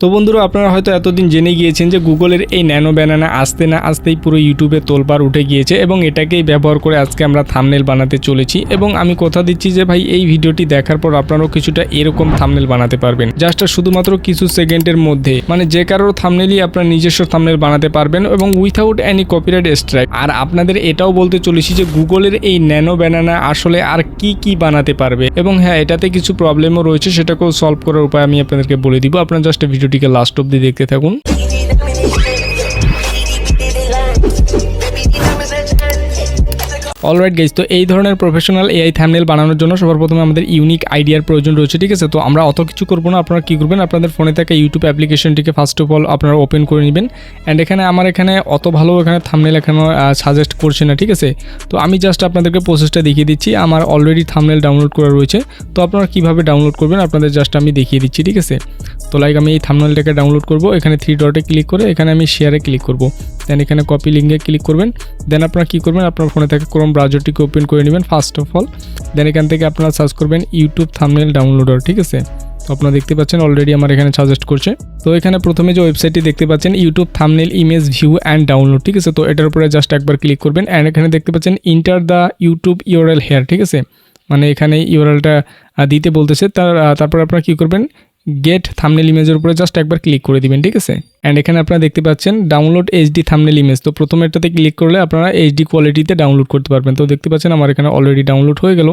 তো বন্ধুরা, আপনারা হয়তো এতদিন জেনে গিয়েছেন যে গুগলের এই ন্যানো ব্যানানা আসতে না আসতেই পুরো ইউটিউবে তোলপার উঠে গিয়েছে এবং এটাকেই ব্যবহার করে আজকে আমরা থামনেল বানাতে চলেছি এবং আমি কথা দিচ্ছি যে ভাই, এই ভিডিওটি দেখার পর আপনারাও কিছুটা এরকম থামনেল বানাতে পারবেন। জাস্ট শুধুমাত্র কিছু সেকেন্ডের মধ্যে মানে যে কারোর থামনেলই আপনার নিজস্ব থামনেল বানাতে পারবেন এবং উইথাউট এনি কপিরাইট স্ট্রাইক আর আপনাদের এটাও বলতে চলেছি যে গুগলের এই ন্যানো ব্যানানা আসলে আর কি কি বানাতে পারবে এবং হ্যাঁ এটাতে কিছু প্রবলেমও রয়েছে, সেটাকেও সলভ করার উপায় আমি আপনাদেরকে বলে দিব। আপনার জাস্ট ভিডিওটিকে লাস্ট অব্দি দেখতে থাকুন। অলরাইট গাইজ তো এই ধরনের প্রফেশনাল এআই থ্যামনেল বানানোর জন্য সবার প্রথমে আমাদের ইউনিক আইডিয়ার প্রয়োজন রয়েছে, ঠিক আছে? তো আমরা অত কিছু করব না। আপনারা কী করবেন? আপনাদের ফোনে থাকা ইউটিউব অ্যাপ্লিকেশনটিকে ফার্স্ট অফ অল আপনারা ওপেন করে নেবেন। অ্যান্ড এখানে আমার এখানে অত ভালো এখানে থামনেল এখানে সাজেস্ট করছে না, ঠিক আছে? তো আমি জাস্ট আপনাদেরকে প্রসেসটা দেখিয়ে দিচ্ছি। আমার অলরেডি থামনেল ডাউনলোড করা রয়েছে। তো আপনারা কীভাবে ডাউনলোড করবেন আপনাদের জাস্ট আমি দেখিয়ে দিচ্ছি, ঠিক আছে? তো লাইক আমি এই থামনেলটাকে ডাউনলোড করব। এখানে থ্রি ডটে ক্লিক করে এখানে আমি শেয়ারে ক্লিক করব। দেন এখানে কপি লিঙ্কে ক্লিক করবেন। দেন আপনারা কী করবেন? আপনার ফোনে থেকে ক্রোম ব্রাউজারটিকে ওপেন করে নেবেন ফার্স্ট অফ অল দেন এখান থেকে আপনারা সার্চ করবেন ইউটিউব থামনেল ডাউনলোডার ঠিক আছে? তো আপনারা দেখতে পাচ্ছেন অলরেডি আমার এখানে সাজেস্ট করছে। তো এখানে প্রথমে যে ওয়েবসাইটটি দেখতে পাচ্ছেন YouTube thumbnail image view and download ঠিক আছে? তো এটার উপরে জাস্ট একবার ক্লিক করবেন। অ্যান্ড এখানে দেখতে পাচ্ছেন enter the YouTube URL here ঠিক আছে? মানে এখানে ইউরএলটা দিতে বলতেছে। তার তারপর আপনারা কী করবেন? গেট থামনেল ইমেজের উপরে জাস্ট একবার ক্লিক করে দিবেন, ঠিক আছে? অ্যান্ড এখানে আপনারা দেখতে পাচ্ছেন ডাউনলোড এইচডি থামনেল ইমেজ তো প্রথমে এটাতে ক্লিক করলে আপনারা এইচডি কোয়ালিটিতে ডাউনলোড করতে পারবেন। তো দেখতে পাচ্ছেন আমার এখানে অলরেডি ডাউনলোড হয়ে গেল।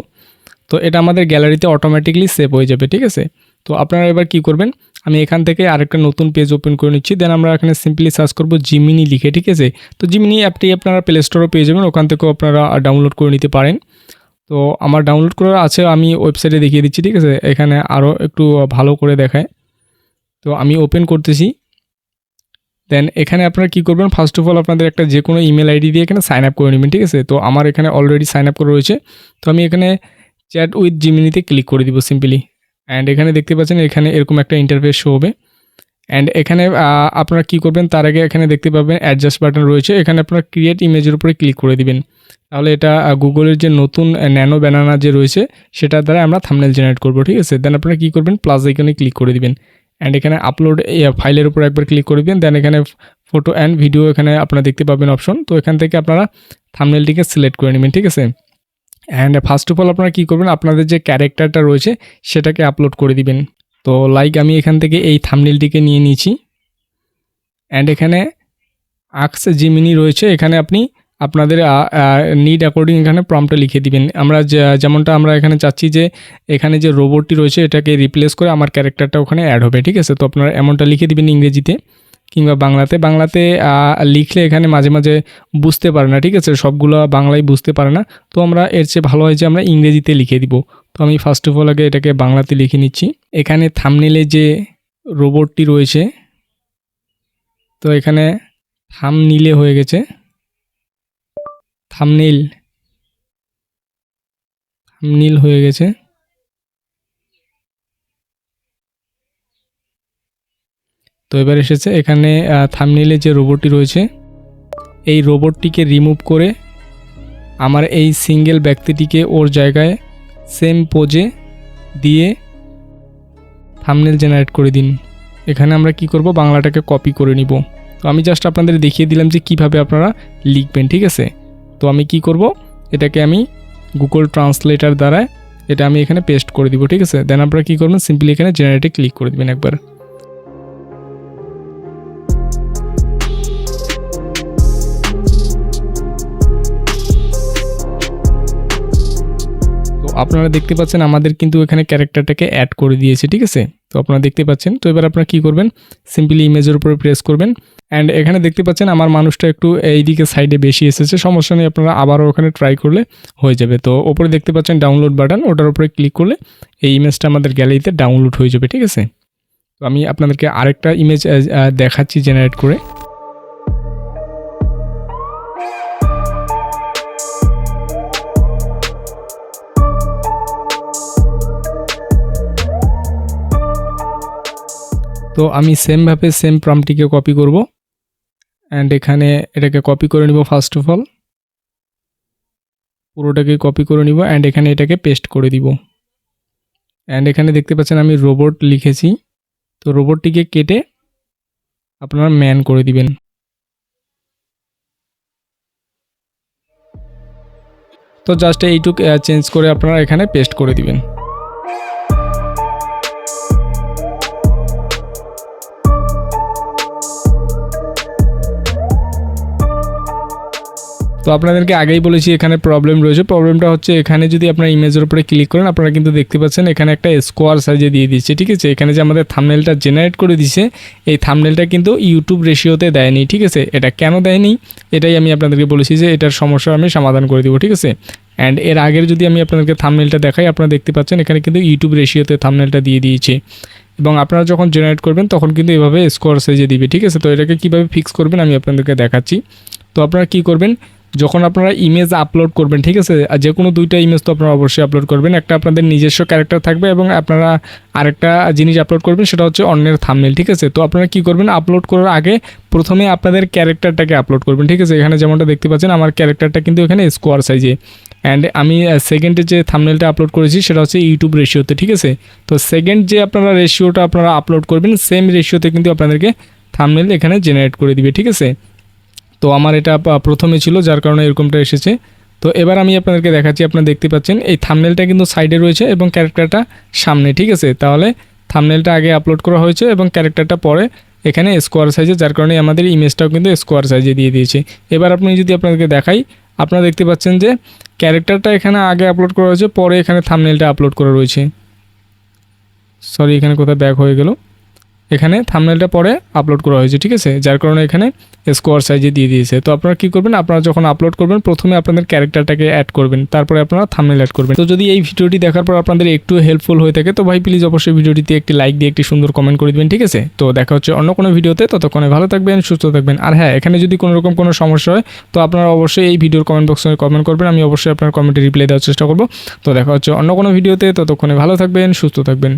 তো এটা আমাদের গ্যালারিতে অটোমেটিকলি সেভ হয়ে যাবে, ঠিক আছে? তো আপনারা এবার কি করবেন? আমি এখান থেকে আরেকটা নতুন পেজ ওপেন করে নিচ্ছি। দেন আমরা এখানে সিম্পলি সার্চ করব জিমিনি লিখে, ঠিক আছে? তো জিমিনি অ্যাপটি আপনারা প্লে স্টোরও পেয়ে যাবেন। ওখান থেকেও আপনারা ডাউনলোড করে নিতে পারেন। তো আমার ডাউনলোড করা আছে, আমি ওয়েবসাইটে দেখিয়ে দিচ্ছি, ঠিক আছে? এখানে আরও একটু ভালো করে দেখায়। তো আমি ওপেন করতেছি। দেন এখানে আপনারা কী করবেন? ফার্স্ট অফ অল আপনাদের একটা যে কোনো ইমেল আইডি দিয়ে এখানে সাইন আপ করে নেবেন, ঠিক আছে? তো আমার এখানে অলরেডি সাইন আপ করা রয়েছে। তো আমি এখানে চ্যাট উইথ জিমিনিতে ক্লিক করে দিব সিম্পলি অ্যান্ড এখানে দেখতে পাচ্ছেন, এখানে এরকম একটা ইন্টারফেস শো হবে। অ্যান্ড এখানে আপনারা কী করবেন? তার আগে এখানে দেখতে পাবেন অ্যাডজাস্ট বাটন রয়েছে। এখানে আপনারা ক্রিয়েট ইমেজের উপরে ক্লিক করে দিবেন। তাহলে এটা গুগলের যে নতুন ন্যানো ব্যানানা যে রয়েছে, সেটার দ্বারা আমরা থামনেল জেনারেট করব, ঠিক আছে? দেন আপনারা কী করবেন? প্লাস এখানে ক্লিক করে দিবেন। অ্যান্ড এখানে আপলোড ফাইলের উপর একবার ক্লিক করে দিবেন। দেন এখানে ফটো অ্যান্ড ভিডিও এখানে আপনারা দেখতে পাবেন অপশন তো এখান থেকে আপনারা থামনেলটিকে সিলেক্ট করে নেবেন, ঠিক আছে? অ্যান্ড ফার্স্ট অফ অল আপনারা কী করবেন? আপনাদের যে ক্যারেক্টারটা রয়েছে, সেটাকে আপলোড করে দিবেন। তো লাইক আমি এখান থেকে এই থামনেলটিকে নিয়ে নিয়েছি। অ্যান্ড এখানে আক্স জিমিনি রয়েছে। এখানে আপনি আপনাদের নিড অ্যাকর্ডিং এখানে প্রম্পটা লিখে দিবেন। আমরা যেমনটা আমরা এখানে চাচ্ছি যে, এখানে যে রোবটটি রয়েছে, এটাকে রিপ্লেস করে আমার ক্যারেক্টারটা ওখানে অ্যাড হবে, ঠিক আছে? তো আপনারা এমনটা লিখে দিবেন ইংরেজিতে কিংবা বাংলাতে। বাংলাতে লিখলে এখানে মাঝে মাঝে বুঝতে পারে না, ঠিক আছে? সবগুলো বাংলায় বুঝতে পারে না। তো আমরা এর চেয়ে ভালো হয় যে আমরা ইংরেজিতে লিখে দিব। তো আমি ফার্স্ট অফ অল আগে এটাকে বাংলাতে লিখে নিচ্ছি। এখানে থামনেলে যে রোবটটি রয়েছে, তো এখানে থাম নিলে হয়ে গেছে। থামনেল থামনীল হয়ে গেছে। তো এবার এসেছে এখানে থামনেলে যে রোবটটি রয়েছে, এই রোবটটিকে রিমুভ করে আমার এই সিঙ্গেল ব্যক্তিটিকে ওর জায়গায় সেম পোজে দিয়ে থামনেল জেনারেট করে দিন। এখানে আমরা কি করব? বাংলাটাকে কপি করে নিব। তো আমি জাস্ট আপনাদের দেখিয়ে দিলাম যে কীভাবে আপনারা লিখবেন, ঠিক আছে? তো আমি কি করব? এটাকে আমি গুগল ট্রান্সলেটার দ্বারা এটা আমি এখানে পেস্ট করে দিব, ঠিক আছে? দেন আপনারা কী করবেন? সিম্পলি এখানে জেনারেটে ক্লিক করে দেবেন একবার। আপনারা দেখতে পাচ্ছেন আমাদের কিন্তু এখানে ক্যারেক্টারটাকে অ্যাড করে দিয়েছে, ঠিক আছে? তো আপনারা দেখতে পাচ্ছেন। তো এবার আপনারা কি করবেন? সিম্পলি ইমেজের উপরে প্রেস করবেন। অ্যান্ড এখানে দেখতে পাচ্ছেন আমার মানুষটা একটু এইদিকে সাইডে বেশি এসেছে। সমস্যা নেই, আপনারা আবারও ওখানে ট্রাই করলে হয়ে যাবে। তো ওপরে দেখতে পাচ্ছেন ডাউনলোড বাটন ওটার উপরে ক্লিক করলে এই ইমেজটা আমাদের গ্যালারিতে ডাউনলোড হয়ে যাবে, ঠিক আছে? তো আমি আপনাদেরকে আরেকটা ইমেজ দেখাচ্ছি জেনারেট করে। তো আমি সেমভাবে সেম প্রম্পটিকে কপি করব। অ্যান্ড এখানে এটাকে কপি করে নিব ফার্স্ট অফ অল পুরোটাকে কপি করে নিব অ্যান্ড এখানে এটাকে পেস্ট করে দিব। অ্যান্ড এখানে দেখতে পাচ্ছেন আমি রোবট লিখেছি। তো রোবটটিকে কেটে আপনারা ম্যান করে দিবেন। তো জাস্ট এইটুক চেঞ্জ করে আপনারা এখানে পেস্ট করে দিবেন। তো আপনাদেরকে আগেই বলেছি এখানে প্রবলেম রয়েছে। প্রবলেমটা হচ্ছে এখানে যদি আপনার ইমেজের উপরে ক্লিক করেন, আপনারা কিন্তু দেখতে পাচ্ছেন এখানে একটা স্কোয়ার সাইজে দিয়ে দিচ্ছে ঠিক আছে? এখানে যে আমাদের থামনেলটা জেনারেট করে দিছে এই থামনেলটা কিন্তু ইউটিউব রেশিওতে দেয়নি, ঠিক আছে? এটা কেন দেয়নি? এটাই আমি আপনাদেরকে বলেছি যে এটার সমস্যা আমি সমাধান করে দেবো, ঠিক আছে? অ্যান্ড এর আগের যদি আমি আপনাদেরকে থামনেলটা দেখাই, আপনারা দেখতে পাচ্ছেন এখানে কিন্তু ইউটিউব রেশিওতে থামনেলটা দিয়ে দিয়েছে। এবং আপনারা যখন জেনারেট করবেন, তখন কিন্তু এভাবে স্কোয়ার সাইজে দিবে, ঠিক আছে? তো এটাকে কীভাবে ফিক্স করবেন, আমি আপনাদেরকে দেখাচ্ছি। তো আপনারা কি করবেন? যখন আপনারা ইমেজ আপলোড করবেন, ঠিক আছে? যে কোনো দুইটা ইমেজ তো আপনারা অবশ্যই আপলোড করবেন। একটা আপনাদের নিজস্ব ক্যারেক্টার থাকবে এবং আপনারা আরেকটা জিনিস আপলোড করবেন, সেটা হচ্ছে অন্যের থামনেল ঠিক আছে? তো আপনারা কি করবেন? আপলোড করার আগে প্রথমে আপনাদের ক্যারেক্টারটাকে আপলোড করবেন, ঠিক আছে? এখানে যেমনটা দেখতে পাচ্ছেন, আমার ক্যারেক্টারটা কিন্তু এখানে স্কোয়ার সাইজে অ্যান্ড আমি সেকেন্ডে যে থামনেলটা আপলোড করেছি, সেটা হচ্ছে ইউটিউব রেশিওতে ঠিক আছে? তো সেকেন্ড যে আপনারা রেশিওটা আপনারা আপলোড করবেন সেম রেশিওতে কিন্তু আপনাদেরকে থামনেল এখানে জেনারেট করে দিবে, ঠিক আছে? তো আমার এটা প্রথমে ছিল, যার কারণে এরকমটা এসেছে। তো এবার আমি আপনাদেরকে দেখাচ্ছি, আপনারা দেখতে পাচ্ছেন, এই থামনেলটা কিন্তু সাইডে রয়েছে এবং ক্যারেক্টারটা সামনে, ঠিক আছে? তাহলে থামনেলটা আগে আপলোড করা হয়েছে এবং ক্যারেক্টারটা পরে এখানে স্কোয়ার সাইজে যার কারণে আমাদের ইমেজটাও কিন্তু স্কোয়ার সাইজে দিয়ে দিয়েছে। এবার আপনি যদি আপনাদেরকে দেখাই, আপনারা দেখতে পাচ্ছেন যে ক্যারেক্টারটা এখানে আগে আপলোড করা হয়েছে, পরে এখানে থামনেলটা আপলোড করা রয়েছে। সরি এখানে কোথায় ব্যাক হয়ে গেল। এখানে থামনেলটা পরে আপলোড করা হয়েছে, ঠিক আছে? যার কারণে এখানে স্কোয়ার সাইজে দিয়ে দিয়েছে। তো আপনারা কী করবেন? আপনারা যখন আপলোড করবেন, প্রথমে আপনাদের ক্যারেক্টারটাকে অ্যাড করবেন, তারপরে আপনারা থামনেল অ্যাড করবেন। তো যদি এই ভিডিওটি দেখার পর আপনাদের একটু হেল্পফুল হয়ে থাকে, তো ভাই প্লিজ অবশ্যই ভিডিওটিতে একটি লাইক দিয়ে একটি সুন্দর কমেন্ট করে দিবেন, ঠিক আছে? তো দেখা হচ্ছে অন্য কোনো ভিডিওতে, ততক্ষণে ভালো থাকবেন, সুস্থ থাকবেন। আর হ্যাঁ এখানে যদি কোনো রকম কোনো সমস্যা হয়, তো আপনারা অবশ্যই এই ভিডিওর কমেন্ট বক্সে কমেন্ট করবেন, আমি অবশ্যই আপনার কমেন্টে রিপ্লাই দেওয়ার চেষ্টা করব। তো দেখা হচ্ছে অন্য কোনো ভিডিওতে, ততক্ষণে ভালো থাকবেন, সুস্থ থাকবেন।